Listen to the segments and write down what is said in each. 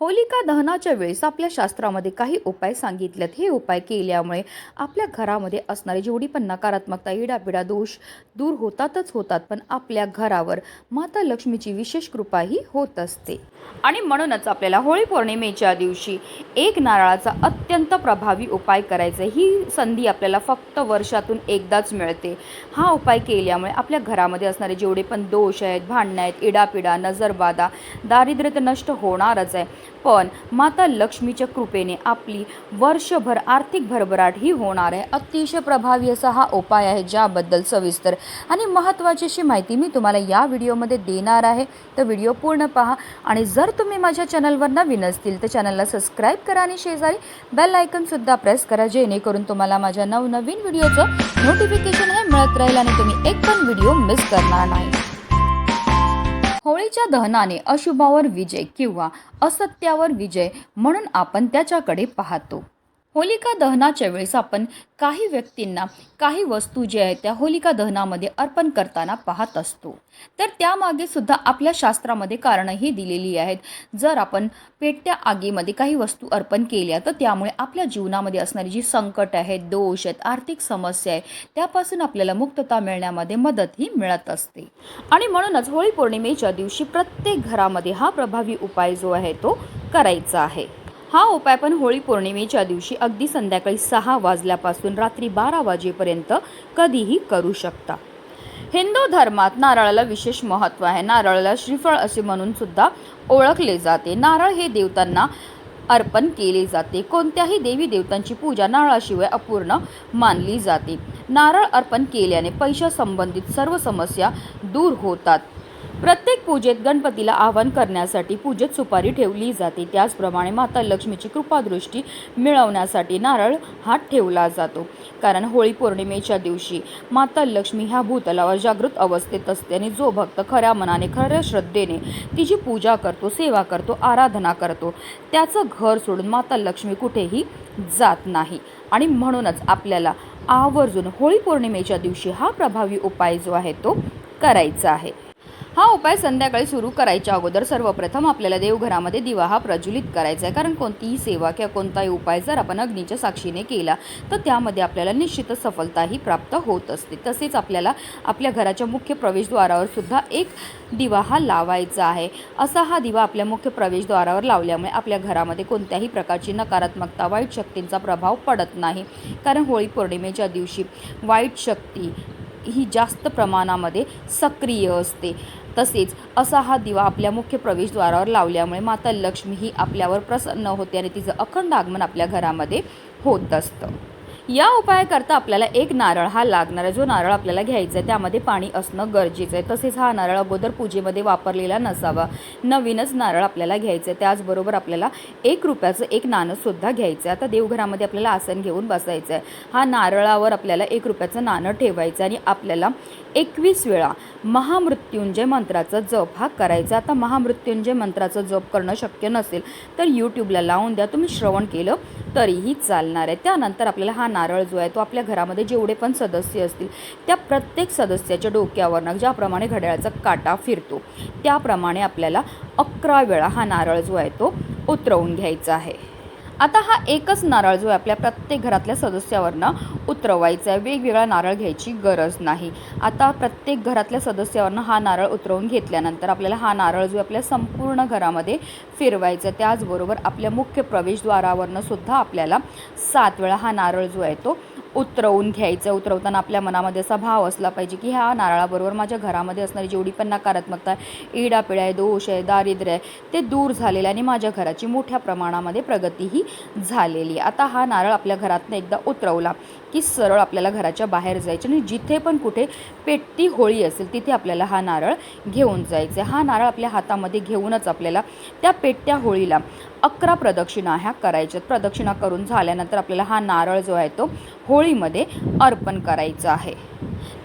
होलिका दहनाच्या वेळेस आपल्या शास्त्रामध्ये काही उपाय सांगितलेत. हे उपाय केल्यामुळे आपल्या घरामध्ये असणारी जेवढी पण नकारात्मकता इडापिडा दोष दूर होतातच होतात पण आपल्या घरावर माता लक्ष्मीची विशेष कृपाही होत असते. आणि म्हणूनच आपल्याला होळी पौर्णिमेच्या दिवशी एक नारळाचा अत्यंत प्रभावी उपाय करायचा. आहे. ही संधी आपल्याला फक्त वर्षातून एकदाच मिळते. हा उपाय केल्यामुळे आपल्या घरामध्ये असणारे जेवढे पण दोष आहेत भांडणं आहेत इडापिडा नजरबाधा दारिद्र्य तर नष्ट होणारच आहे. पण माता लक्ष्मीच्या कृपेने आपली वर्षभर आर्थिक भरभराट ही होणार आहे. अतिशय प्रभावी असा हा उपाय आहे ज्याबद्दल सविस्तर आणि महत्त्वाची अशी माहिती मी तुम्हाला या व्हिडिओमध्ये देणार आहे. तर व्हिडिओ पूर्ण पहा आणि जर तुम्ही माझ्या चॅनलवर नवीन असतील तर चॅनलला सबस्क्राईब करा आणि शेजारी बेल आयकनसुद्धा प्रेस करा जेणेकरून तुम्हाला माझ्या नवनवीन व्हिडिओचं नोटिफिकेशन हे मिळत राहील आणि तुम्ही एक पण व्हिडिओ मिस करणार नाही. होळीच्या दहनाने अशुभावर विजय किंवा असत्यावर विजय म्हणून आपण त्याच्याकडे पाहतो. होलिका दहनाच्या वेळेस आपण काही व्यक्तींना काही वस्तू ज्या आहेत त्या होलिका दहनामध्ये अर्पण करताना पाहत असतो. तर त्यामागे सुद्धा आपल्या शास्त्रामध्ये कारणंही दिलेली आहेत. जर आपण पेटत्या आगीमध्ये काही वस्तू अर्पण केल्या तर त्यामुळे आपल्या जीवनामध्ये असणारी जी संकट आहेत दोष आहेत आर्थिक समस्या आहे त्यापासून आपल्याला मुक्तता मिळण्यामध्ये मदतही मिळत असते. आणि म्हणूनच होळी पौर्णिमेच्या दिवशी प्रत्येक घरामध्ये हा प्रभावी उपाय जो आहे तो करायचा आहे. हा उपाय पण होळी पौर्णिमेच्या दिवशी अगदी संध्याकाळी सहा वाजल्यापासून रात्री बारा वाजेपर्यंत कधीही करू शकता. हिंदू धर्मात नारळाला विशेष महत्त्व आहे. नारळाला श्रीफळ असे म्हणून सुद्धा ओळखले जाते. नारळ हे देवतांना अर्पण केले जाते. कोणत्याही देवी देवतांची पूजा नारळाशिवाय अपूर्ण मानली जाते. नारळ अर्पण केल्याने पैशासंबंधित सर्व समस्या दूर होतात. प्रत्येक पूजेत गणपतीला आवाहन करण्यासाठी पूजेत सुपारी ठेवली जाते. त्याचप्रमाणे माता लक्ष्मीची कृपादृष्टी मिळवण्यासाठी नारळ हात ठेवला जातो. कारण होळी पौर्णिमेच्या दिवशी माता लक्ष्मी ह्या भूतलावर जागृत अवस्थेत असते आणि जो भक्त खऱ्या मनाने खऱ्या श्रद्धेने तिची पूजा करतो सेवा करतो आराधना करतो त्याचं घर सोडून माता लक्ष्मी कुठेही जात नाही. आणि म्हणूनच आपल्याला आवर्जून होळी पौर्णिमेच्या दिवशी हा प्रभावी उपाय जो आहे तो करायचा आहे. हा उपाय संध्याकाळी सुरू करायच्या अगोदर सर्वप्रथम आपल्याला देवघरामध्ये दिवा हा प्रज्वलित करायचा आहे. कारण कोणतीही सेवा किंवा कोणताही उपाय जर आपण अग्नीच्या साक्षीने केला तर त्यामध्ये आपल्याला निश्चितच सफलताही प्राप्त होत असते. तसेच आपल्याला आपल्या घराच्या मुख्य प्रवेशद्वारावर सुद्धा एक दिवा हा लावायचा आहे. असा हा दिवा आपल्या मुख्य प्रवेशद्वारावर लावल्यामुळे आपल्या घरामध्ये कोणत्याही प्रकारची नकारात्मकता वाईट शक्तींचा प्रभाव पडत नाही. कारण होळी पौर्णिमेच्या दिवशी वाईट शक्ती ही जास्त प्रमाणामध्ये सक्रिय असते. तसेच असा हा दिवा आपल्या मुख्य प्रवेशद्वारावर लावल्यामुळे माता लक्ष्मी ही आपल्यावर प्रसन्न होते आणि तिचं अखंड आगमन आपल्या घरामध्ये होत असतं. या उपायाकरता आपल्याला एक नारळ हा लागणार आहे. जो नारळ आपल्याला घ्यायचा आहे त्यामध्ये पाणी असणं गरजेचं आहे. तसेच हा नारळ अगोदर पूजेमध्ये वापरलेला नसावा. नवीनच नारळ आपल्याला घ्यायचं आहे. त्याचबरोबर आपल्याला एक रुपयाचं एक नाणंसुद्धा घ्यायचं आहे. आता देवघरामध्ये आपल्याला आसन घेऊन बसायचं आहे. हा नारळावर आपल्याला एक रुपयाचं नाणं ठेवायचं आहे आणि आपल्याला एकवीस वेळा महामृत्युंजय मंत्राचा जप. हा करायचा. आता महामृत्युंजय मंत्राचा जप करणं शक्य नसेल तर यूट्यूबला लावून द्या. तुम्ही श्रवण केलं तरीही चालणार आहे. त्यानंतर आपल्याला हा नारळ जो आहे तो आपल्या घरामध्ये जेवढे पण सदस्य असतील त्या प्रत्येक सदस्याच्या डोक्यावरनं ज्याप्रमाणे घड्याळाचा काटा फिरतो त्याप्रमाणे आपल्याला अकरा वेळा हा नारळ जो आहे तो उतरवून घ्यायचा आहे. आता हा एकच नारळ जो आहे आपल्या प्रत्येक घरातल्या सदस्यावरनं उतरवायचा आहे वेगवेगळा नारळ घ्यायची गरज नाही आता प्रत्येक घरातल्या सदस्यावरनं हा नारळ उतरवून घेतल्यानंतर आपल्याला हा नारळ जो आहे आपल्या संपूर्ण घरामध्ये फिरवायचा आहे. त्याचबरोबर आपल्या मुख्य प्रवेशद्वारावरनं सुद्धा आपल्याला सात वेळा हा नारळ जो आहे तो उतरवून घ्यायचं. उतरवताना आपल्या मनामध्ये असा भाव असला पाहिजे की ह्या नारळाबरोबर माझ्या घरामध्ये असणारी जेवढी पण नकारात्मकता आहे इडापिडा आहे दोष आहे दारिद्र्य आहे ते दूर झालेलं आहे आणि माझ्या घराची मोठ्या प्रमाणामध्ये प्रगतीही झालेली आहे. आता हा नारळ आपल्या घरातनं एकदा उतरवला. की सरळ आपल्याला घराच्या बाहेर जायचं आणि जिथे पण कुठे पेटती होळी असेल तिथे आपल्याला हा नारळ घेऊन जायचं. हा नारळ आपल्या हातामध्ये घेऊनच आपल्याला त्या पेटत्या होळीला अकरा प्रदक्षिणा ह्या करायच्यात प्रदक्षिणा करून झाल्यानंतर आपल्याला हा नारळ जो आहे तो होळीमध्ये अर्पण करायचा आहे.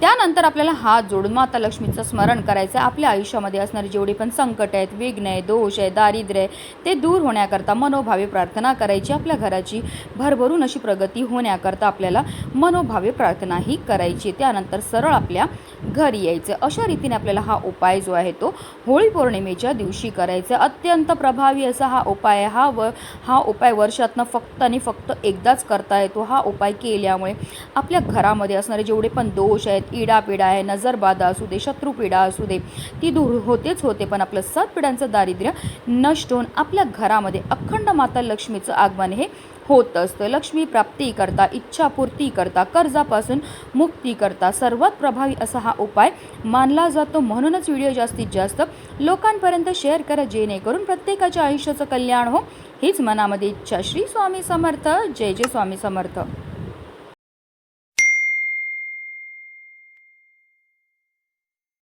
त्यानंतर आपल्याला हात जोडून माता लक्ष्मीचं स्मरण करायचं. आहे आपल्या आयुष्यामध्ये असणारी जेवढी पण संकट आहेत विघ्न आहे दोष आहे दारिद्र्य आहे ते दूर होण्याकरता मनोभावे प्रार्थना करायची. आपल्या घराची भरभरून अशी प्रगती होण्याकरता आपल्याला मनोभावे प्रार्थनाही करायची. त्यानंतर सरळ आपल्या घरी यायचं. अशा रीतीने आपल्याला हा उपाय जो आहे तो होळी पौर्णिमेच्या दिवशी करायचा. अत्यंत प्रभावी असा हा उपाय हा व हा उपाय वर्षातनं फक्त आणि फक्त एकदाच करता येतो. हा उपाय केल्यामुळे आपल्या घरामध्ये असणारे जेवढे पण दोष आहेत इडापिडा आहे नजरबाधा असू दे शत्रुपीडा असू दे ती दूर होतेच होते. पण आपलं सात पिढ्यांचं दारिद्र्य नष्ट होऊन आपल्या घरामध्ये अखंड माता लक्ष्मीचं आगमन हे होत असतं. लक्ष्मी प्राप्ती करता इच्छापूर्ती करता कर्जापासून मुक्ती करता सर्वात प्रभावी असा हा उपाय मानला जातो. म्हणूनच व्हिडिओ जास्तीत जास्त लोकांपर्यंत शेअर करा जेणेकरून प्रत्येकाच्या आयुष्याचं कल्याण हो. हीच मनामध्ये इच्छा. श्री स्वामी समर्थ. जय जय स्वामी समर्थ.